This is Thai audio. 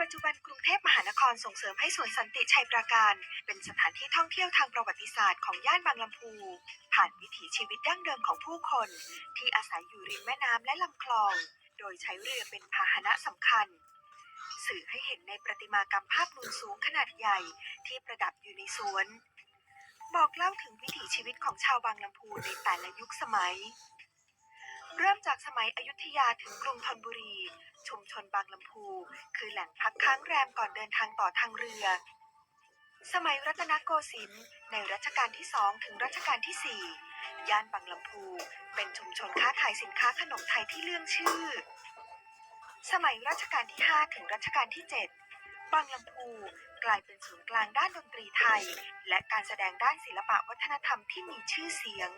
ปัจจุบันกรุงเทพมหานครส่งเสริมให้สวนสันติชัยปราการ เป็นสถานที่ท่องเที่ยวทางประวัติศาสตร์ของย่านบางลำพู ผ่านวิถีชีวิตดั้งเดิมของผู้คน ที่อาศัยอยู่ริมแม่น้ำและลำคลอง โดยใช้เรือเป็นพาหนะสำคัญ สื่อให้เห็นในประติมากรรมภาพนูนสูงขนาดใหญ่ที่ประดับอยู่ในสวน บอกเล่าถึงวิถีชีวิตของชาวบางลำพูในแต่ละยุคสมัย จากสมัยอยุธยาถึงกรุงธนบุรี ชุมชนบางลำพู คือแหล่งพักค้างแรมก่อนเดินทางต่อทางเรือ สมัยรัตนโกสินทร์ในรัชกาลที่สองถึงรัชกาลที่สี่ย่านบางลำพู เป็นชุมชนค้าขายสินค้าขนมไทยที่เลื่องชื่อ สมัยรัชกาลที่5ถึงรัชกาลที่7บางลำพูกลายเป็นศูนย์กลางด้านดนตรีไทย และการแสดงด้านศิลปะวัฒนธรรมที่มีชื่อเสียง